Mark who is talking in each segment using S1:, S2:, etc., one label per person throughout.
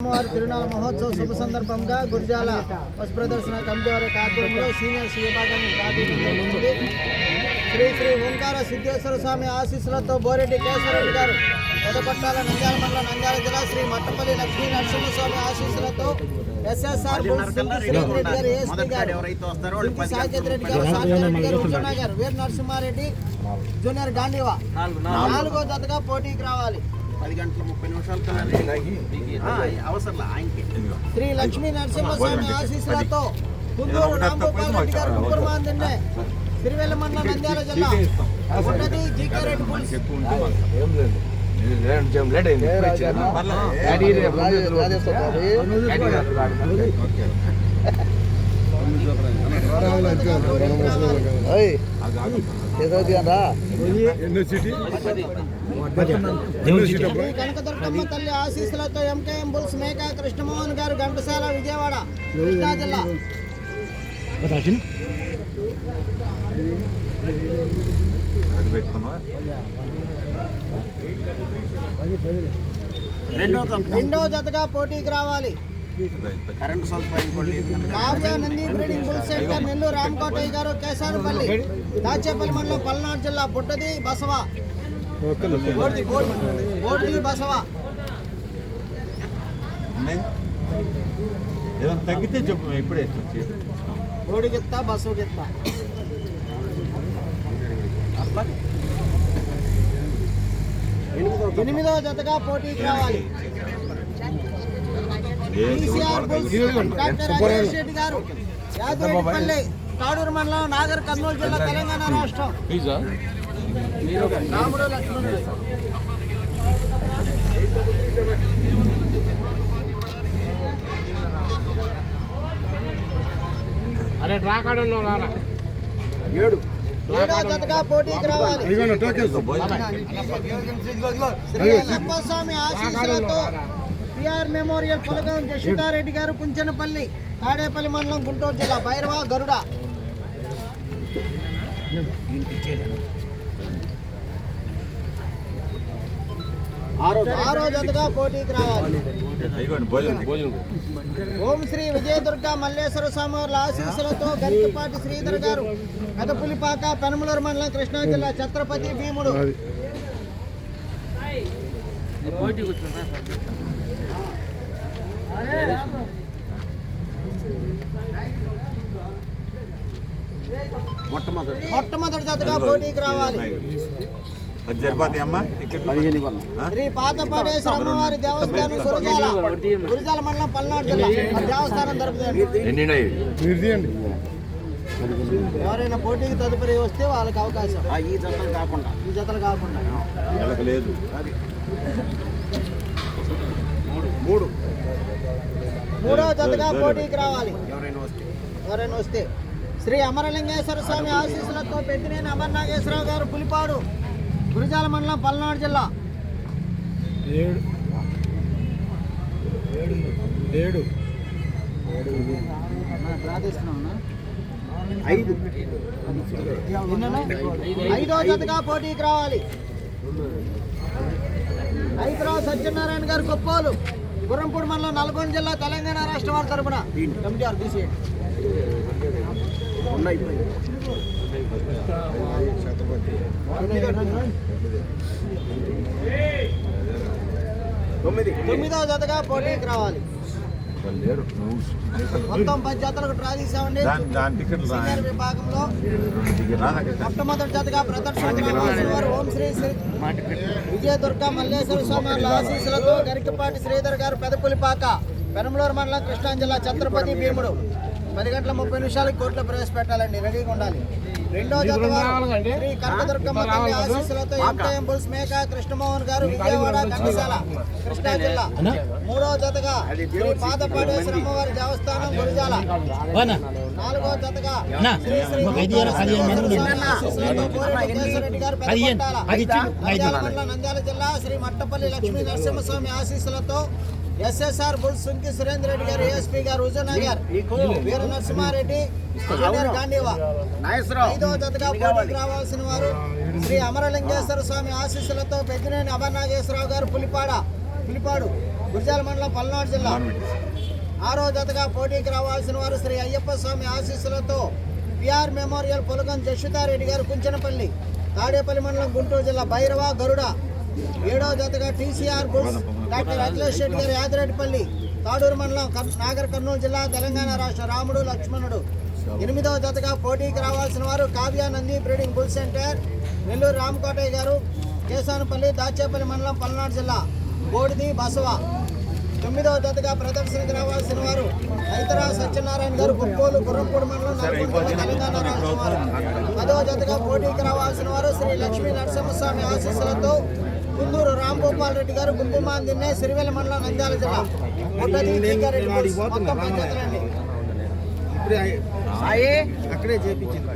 S1: అమ్మవారి తిరునాళ మహోత్సవ శుభ సందర్భంగా గుర్జాల బస్ ప్రదర్శన కమిటీ వారి ఆధ్వర్యంలో సీనియర్స్ విభాగాన్ని ప్రాతినిధ్యం జరుగుతుంది శ్రీ శ్రీ ఓంకార సిద్ధేశ్వర స్వామి ఆశీస్సులతో బోరెడ్డి కేశవరెడ్డి గారు ఎడపట్టాల నంద్యాల మండలం నంద్యాల జిల్లా శ్రీ మట్టపల్లి లక్ష్మీ నరసింహస్వామి ఆశీస్సులతో ఎస్ఎస్ఆర్ రెడ్డి గారు ఏఎస్పీ గారు సాకేత్ రెడ్డి గారు సాకేత్ రెడ్డి గారు ఉజ్జన గారు వీర నరసింహారెడ్డి జూనియర్ గాంధీవా. నాలుగో జతగా పోటీకి రావాలి.
S2: పది గంటల ముప్పై నిమిషాలు అవసరం ఆయనకి
S1: శ్రీ లక్ష్మీ నరసింహస్వామి ఆశీస్సులతో కుందూరు రాంగోపాల్ రెడ్డి గారు సిరివెల్ల మండలం నంద్యాల జిల్లా ఉన్నది జీకే రెడ్డి పులిస్
S3: లేట్ అయింది. డాడీ రేపు
S1: కనకదుర్గమ్మ తల్లి ఆశీస్సులతో ఎంకేఎం బుల్స్ మేకా కృష్ణమోహన్ గారు ఘంటసాల విజయవాడ కృష్ణా జిల్లా
S2: రెండో
S1: రెండో జతగా పోటీకి రావాలి.
S2: కరెంటు సదుపాయం కూడా
S1: నెల్లూరు రామకోటయ్య గారు కేసానపల్లి దాచేపల్లి మండలం పల్నాడు జిల్లా బుట్టది బసవ. బసవ.
S4: ఏదైనా తగ్గితే చెప్పు ఇప్పుడే
S1: బోడిగిత్త బసవగిత్త ఎనిమిదో జతగా పోటీకి రావాలి ECR bulls doctor Rajesh Reddy garu Yadavapalli Tadur మండలం నాగర్ కర్నూలు జిల్లా తెలంగాణ రాష్ట్రం రాముడు లక్ష్మణుడు
S3: అరే రాకాడలో రారా
S2: ఏడు
S1: పోటీకి రావాలి శ్రీ అప్పస్వామి ఆశీస్సులతో పిఆర్ మెమోరియల్ పొలగం జషితారెడ్డి గారు కుంచనపల్లి తాడేపల్లి మండలం గుంటూరు జిల్లా భైరవ గరుడ. పోటీకి రావాలి. ఓం శ్రీ విజయదుర్గ మల్లేశ్వర స్వామి వారి ఆశీస్సులతో గరికపాటి శ్రీధర్ గారు పెదపులిపాక పెనమలూరు మండలం కృష్ణా జిల్లా ఛత్రపతి భీముడు.
S2: మొట్టమొదటి
S1: మొట్టమొదటి జతగా పోటీకి రావాలి.
S4: సరిపోతాయి అమ్మా?
S1: శ్రీ దేవస్థానం గురజాల. గురజాల మండలం పల్నాడు జిల్లా. దేవస్థానం తరపున ఎవరైనా పోటీకి తదుపరి వస్తే వాళ్ళకి అవకాశం.
S2: ఆ ఈ జతలు కాకుండా.
S1: ఈ జతలు కాకుండా.
S4: లేదు.
S2: మూడు.
S1: మూడవ జతగా పోటీకి రావాలి.
S2: ఎవరైనా వస్తే.
S1: శ్రీ అమరలింగేశ్వర స్వామి ఆశీస్సులతో పెద్దినేని అమర్నాగేశ్వరరావు గారు పులిపాడు గురిజాల మండలం పల్నాడు జిల్లా.
S3: ఏడు.
S1: ప్రార్థిస్తున్నాను
S2: ఐదు.
S1: ఐదో జతగా పోటీకి రావాలి. హైదరాబాద్ సత్యనారాయణ గారు గొప్పోలు గుర్రంపూడి మండలం నల్గొండ జిల్లా తెలంగాణ రాష్ట్ర వారి తరపున
S2: తొమ్మిదో
S1: జతగా పోటీకి రావాలి.
S3: లేరు
S1: మొత్తం పది జతలకు డ్రా
S4: రా.
S1: సీనియర్ విభాగంలో మొట్టమొదటి జతగా ప్రదర్శన ఓం శ్రీ శ్రీ విజయదుర్గ మల్లేశ్వర స్వామి ఆశీస్సులతో గరికపాటి శ్రీధర్ గారు పెదపులిపాక పెనమలూరు మండలం కృష్ణా జిల్లా ఛత్రపతి భీముడు. పది గంటల ముప్పై నిమిషాలకు కోర్టులో ప్రవేశపెట్టాలండి రెడీగా ఉండాలి. రెండో శ్రీ కనకదుర్గమ్మ తల్లి ఆశీస్సులతో ఎంకేఎం బుల్స్ మేక కృష్ణమోహన్ గారు విజయవాడ ఘంటసాల కృష్ణా జిల్లా. మూడో జతగా శ్రీ పాదపాడేశ్వర అమ్మవారి దేవస్థానం గురిజాల. నాలుగో జతగా శ్రీ శ్రీ గారు మండలం నంద్యాల జిల్లా శ్రీ మట్టపల్లి లక్ష్మీ నరసింహస్వామి ఆశీస్సులతో SSR bull Sunki Surender Reddy garu ASP garu Huzurnagar Veera Narasimhareddy engineer గాంధీవా. ఐదవ జతగా పోటీకి రావాల్సిన వారు శ్రీ అమరలింగేశ్వర స్వామి ఆశీస్సులతో పెద్దినేని అమరనాగేశ్వరరావు గారు పులిపాడ పులిపాడు గురిజాల మండలం పల్నాడు జిల్లా. ఆరో జతగా పోటీకి రావాల్సిన వారు శ్రీ అయ్యప్ప స్వామి ఆశీస్సులతో పిఆర్ మెమోరియల్ పొలగం జషుతారెడ్డి గారు కుంచనపల్లి తాడేపల్లి మండలం గుంటూరు జిల్లా భైరవ గరుడ ఏడో జతగా TCR bulls doctor Akhilesh Reddy garu Yadireddypalli Tadur మండలం నాగర్ కర్నూలు జిల్లా తెలంగాణ రాష్ట్ర రాముడు లక్ష్మణుడు. ఎనిమిదవ జతగా పోటీకి రావాల్సిన వారు Kavya Nandi breeding bull centre Nellore Ramakotaiah garu Kesanapalli Dachepalli మండలం పల్నాడు జిల్లా బోడిది బసవ. తొమ్మిదవ జతగా ప్రదర్శనకు రావాల్సిన వారు హైదరా సత్యనారాయణ గారు గుంటూరు గుర్రంపూడి మండలం తెలంగాణ రాష్ట్రం వారు. పదవ జతగా పోటీకి రావాల్సిన వారు శ్రీ లక్ష్మీ నరసింహస్వామి ఆశీస్సులతో కుందూరు రాంగోపాల్ రెడ్డి గారు గుంపుమాన్ దిన్నే సిరివెల్ల మండలం నంద్యాల జిల్లా. మొత్తం పంచాయతీలండి
S3: అక్కడే చేపించింది.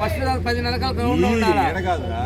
S2: ఫస్ట్ పది నెలల
S4: ఈ ఎడ కాదురా?